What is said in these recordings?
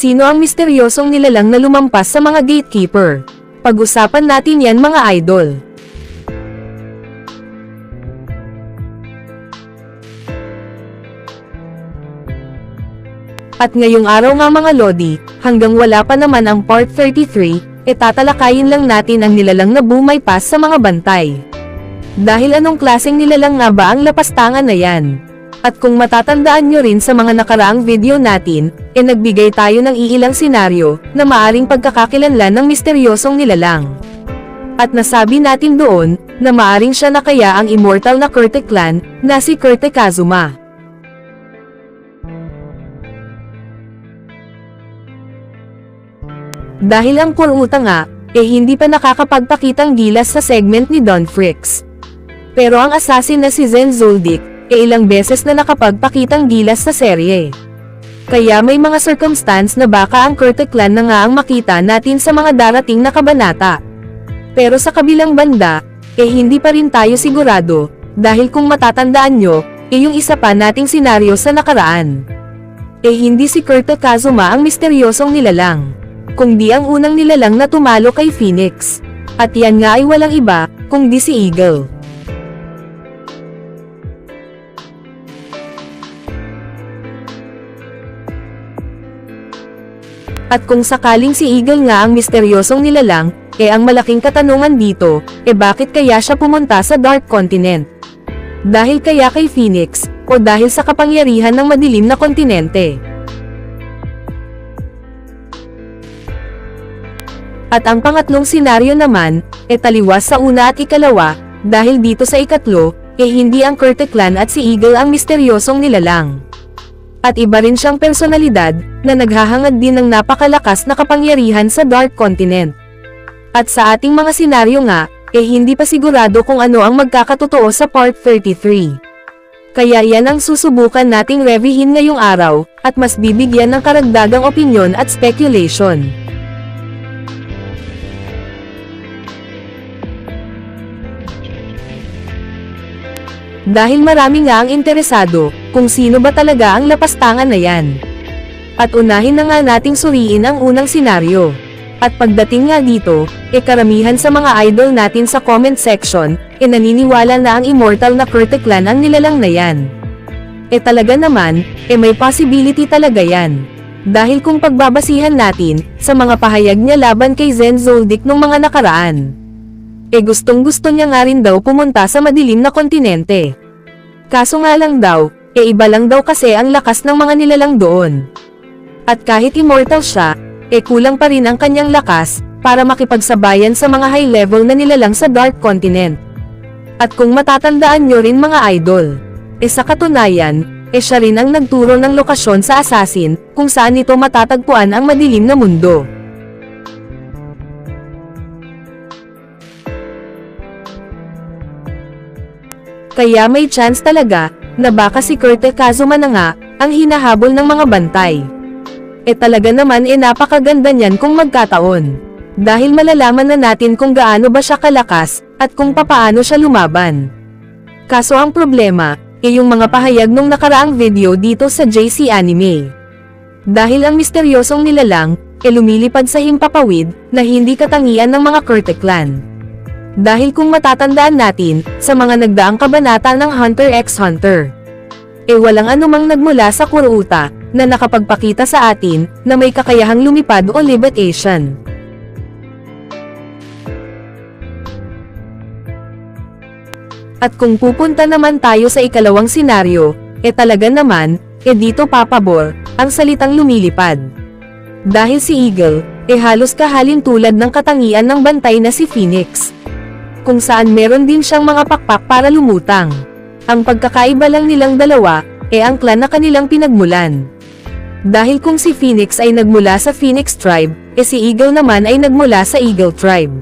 Sino ang misteryosong nilalang na lumampas sa mga gatekeeper? Pag-usapan natin yan mga idol. At ngayong araw nga mga Lodi, hanggang wala pa naman ang part 33, e tatalakayin lang natin ang nilalang na bumaypas sa mga bantay. Dahil anong klaseng nilalang nga ba ang lapastangan na yan? At kung matatandaan nyo rin sa mga nakaraang video natin, e nagbigay tayo ng iilang senaryo na maaring pagkakakilanlan ng misteryosong nilalang. At nasabi natin doon, na maaring siya na kaya ang immortal na Kurte clan, na si Kurte Kazuma. Dahil ang Kuruta nga, eh hindi pa nakakapagpakitang gilas sa segment ni Don Fricks. Pero ang assassin na si Zen Zoldyck, eh ilang beses na nakapagpakitang gilas sa serye. Kaya may mga circumstance na baka ang Kurte clan na nga ang makita natin sa mga darating na kabanata. Pero sa kabilang banda, eh hindi pa rin tayo sigurado, dahil kung matatandaan nyo, eh yung isa pa nating senaryo sa nakaraan. Eh hindi si Kurte Kazuma ang misteryosong nilalang, kundi ang unang nilalang na tumalo kay Phoenix. At yan nga ay walang iba, kundi si Eagle. At kung sakaling si Eagle nga ang misteryosong nilalang, eh ang malaking katanungan dito, eh bakit kaya siya pumunta sa Dark Continent? Dahil kaya kay Phoenix, o dahil sa kapangyarihan ng madilim na kontinente? At ang pangatlong senaryo naman, e taliwas sa una at ikalawa, dahil dito sa ikatlo, e hindi ang Kurte clan at si Eagle ang misteryosong nilalang. At iba rin siyang personalidad, na naghahangad din ng napakalakas na kapangyarihan sa Dark Continent. At sa ating mga senaryo nga, eh hindi pa sigurado kung ano ang magkakatotoo sa Part 33. Kaya yan ang susubukan nating revihin ngayong araw, at mas bibigyan ng karagdagang opinyon at speculation. Dahil marami nga ang interesado, kung sino ba talaga ang lapastangan na yan. At unahin na nga nating suriin ang unang senaryo. At pagdating nga dito, e karamihan sa mga idol natin sa comment section, e naniniwala na ang immortal na clan ang nilalang na yan. E talaga naman, e may possibility talaga yan. Dahil kung pagbabasihan natin, sa mga pahayag niya laban kay Zen Zoldyck nung mga nakaraan. E gustong gusto niya nga rin daw pumunta sa madilim na kontinente. Kaso nga lang daw, e iba lang daw kasi ang lakas ng mga nilalang doon. At kahit immortal siya, e kulang pa rin ang kanyang lakas, para makipagsabayan sa mga high level na nilalang sa Dark Continent. At kung matatandaan nyo rin mga idol, e sa katunayan, e siya rin ang nagturo ng lokasyon sa assassin, kung saan ito matatagpuan ang madilim na mundo. Kaya may chance talaga, na baka si Kurte Kazuma na nga, ang hinahabol ng mga bantay. E talaga naman e napakaganda niyan kung magkataon. Dahil malalaman na natin kung gaano ba siya kalakas, at kung papaano siya lumaban. Kaso ang problema, e yung mga pahayag nung nakaraang video dito sa JC Anime. Dahil ang misteryosong nilalang, e lumilipad sa himpapawid, na hindi katangian ng mga Kurte clan. Dahil kung matatandaan natin, sa mga nagdaang kabanata ng Hunter x Hunter, e walang anumang nagmula sa Kuruta, na nakapagpakita sa atin, na may kakayahang lumipad o levitation. At kung pupunta naman tayo sa ikalawang senaryo, e talaga naman, e dito papabor, ang salitang lumilipad. Dahil si Eagle, e halos kahalin tulad ng katangian ng bantay na si Phoenix kung saan meron din siyang mga pakpak para lumutang. Ang pagkakaiba lang nilang dalawa, e ang clan na kanilang pinagmulan. Dahil kung si Phoenix ay nagmula sa Phoenix Tribe, e si Eagle naman ay nagmula sa Eagle Tribe.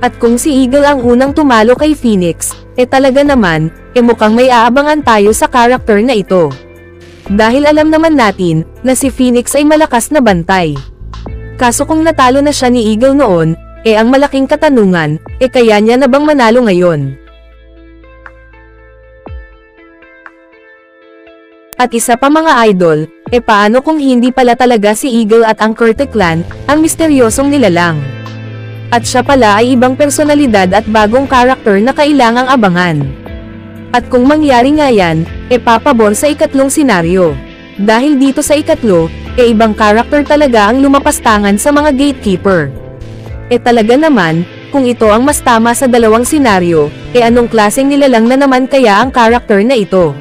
At kung si Eagle ang unang tumalo kay Phoenix, e talaga naman, e mukhang may aabangan tayo sa karakter na ito. Dahil alam naman natin, na si Phoenix ay malakas na bantay. Kaso kung natalo na siya ni Eagle noon, eh ang malaking katanungan, eh kaya niya na bang manalo ngayon? At isa pa mga idol, e paano kung hindi pala talaga si Eagle at ang Curte clan, ang misteryosong nilalang? At siya pala ay ibang personalidad at bagong karakter na kailangang abangan. At kung mangyari nga yan, e papabor sa ikatlong senaryo. Dahil dito sa ikatlo, e ibang karakter talaga ang lumapastangan sa mga gatekeeper. E talaga naman, kung ito ang mas tama sa dalawang senaryo, e anong klaseng nilalang na naman kaya ang karakter na ito?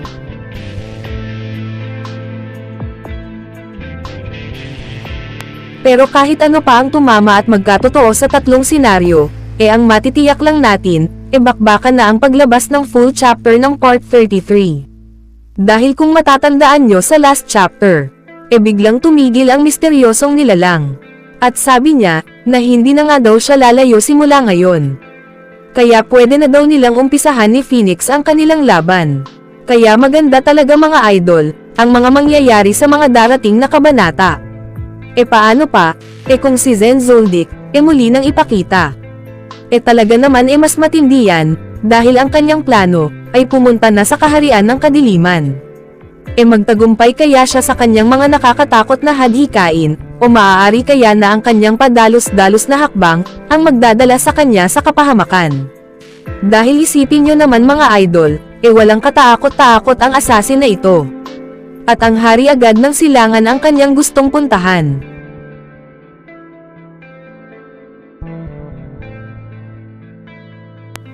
Pero kahit ano pa ang tumama at magkatotoo sa tatlong senaryo, e ang matitiyak lang natin, e bakbakan na ang paglabas ng full chapter ng part 33. Dahil kung matatandaan nyo sa last chapter, e biglang tumigil ang misteryosong nilalang. At sabi niya, na hindi na nga daw siya lalayo simula ngayon. Kaya pwede na daw nilang umpisahan ni Phoenix ang kanilang laban. Kaya maganda talaga mga idol, ang mga mangyayari sa mga darating na kabanata. E paano pa, e kung si Zen Zoldyck, e muli nang ipakita. E talaga naman e mas matindi yan, dahil ang kanyang plano, ay pumunta na sa kaharian ng kadiliman. E magtagumpay kaya siya sa kanyang mga nakakatakot na hadhikain, o maaari kaya na ang kanyang padalos-dalos na hakbang, ang magdadala sa kanya sa kapahamakan. Dahil isipin nyo naman mga idol, e walang katakot-takot ang assassin na ito. At ang hari agad ng silangan ang kanyang gustong puntahan.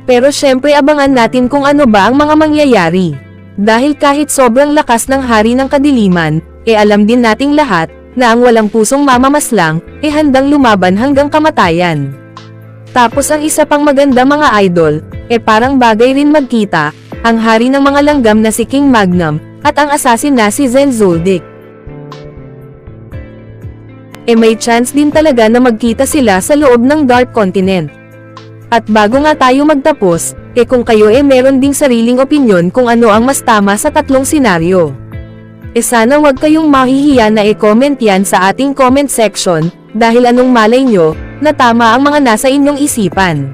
Pero syempre abangan natin kung ano ba ang mga mangyayari. Dahil kahit sobrang lakas ng hari ng kadiliman, e alam din nating lahat, na ang walang pusong mamamaslang, e handang lumaban hanggang kamatayan. Tapos ang isa pang maganda mga idol, e parang bagay rin magkita, ang hari ng mga langgam na si King Magnum, at ang assassin na si Zen Zoldyck. E may chance din talaga na magkita sila sa loob ng Dark Continent. At bago nga tayo magtapos, e kung kayo e meron ding sariling opinyon kung ano ang mas tama sa tatlong senaryo. E sana wag kayong mahihiya na e-comment yan sa ating comment section, dahil anong malay nyo, na tama ang mga nasa inyong isipan.